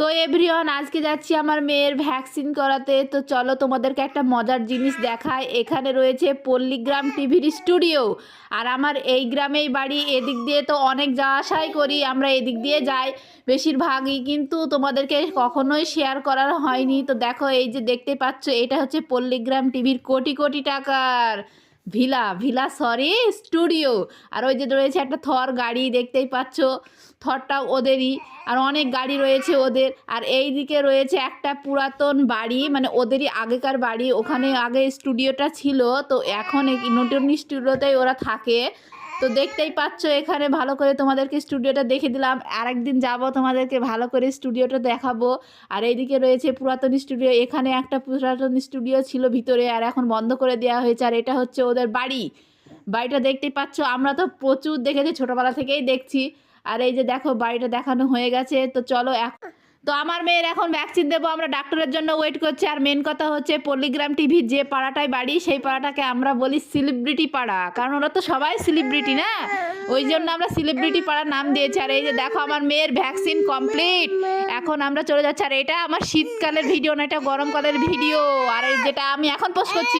তো এভরিওয়ান, আজকে যাচ্ছি আমার মেয়ের ভ্যাকসিন করাতে। তো চলো তোমাদেরকে একটা মজার জিনিস দেখায় এখানে রয়েছে পল্লীগ্রাম টিভির স্টুডিও। আর আমার এই গ্রামেই বাড়ি, এদিক দিয়ে তো অনেক যাওয়া আসাই করি, আমরা এদিক দিয়ে যাই বেশিরভাগই। কিন্তু তোমাদেরকে কখনোই শেয়ার করার হয়নি। তো দেখো, এই যে দেখতে পাচ্ছ, এটা হচ্ছে পল্লীগ্রাম টিভির কোটি কোটি টাকার ভিলা ভিলা সরি স্টুডিও আর ওই যে রয়েছে একটা থর গাড়ি, দেখতেই পাচ্ছ। থরটাও ওদেরই। আর অনেক গাড়ি রয়েছে ওদের। আর এই দিকে রয়েছে একটা পুরাতন বাড়ি মানে ওদেরই আগেকার বাড়ি। ওখানে আগে স্টুডিওটা ছিল, তো এখন নতুন স্টুডিওতেই ওরা থাকে। তো দেখতেই পাচ্ছ, এখানে ভালো করে তোমাদেরকে স্টুডিওটা দেখে দিলাম। আর একদিন যাব তোমাদেরকে ভালো করে স্টুডিওটা দেখাবো। আর এইদিকে রয়েছে পুরাতন স্টুডিও, এখানে একটা পুরাতন স্টুডিও ছিল ভিতরে আর এখন বন্ধ করে দেওয়া হয়েছে। আর এটা হচ্ছে ওদের বাড়ি। বাড়িটা দেখতেই পাচ্ছ, আমরা তো প্রচুর দেখেছি, ছোটোবেলা থেকেই দেখছি। আর এই যে দেখো, বাড়িটা দেখানো হয়ে গেছে, তো চলো এক- তো আমার মেয়ের এখন ভ্যাকসিন দেবো, আমরা ডাক্তারের জন্য ওয়েট করছি। আর মেন কথা হচ্ছে পল্লীগ্রাম টিভির যে পাড়াটায় বাড়ি, সেই পাড়াটাকে আমরা বলি সেলিব্রিটি পাড়া। কারণ ওরা তো সবাই সেলিব্রিটি না? ওই জন্য আমরা সেলিব্রিটি পাড়ার নাম দিয়েছি। আর এই যে দেখো, আমার মেয়ের ভ্যাকসিন কমপ্লিট এখন আমরা চলে যাচ্ছি। আর এটা আমার শীতকালের ভিডিও না, এটা গরমকালের ভিডিও আর এই যেটা আমি এখন পোস্ট করছি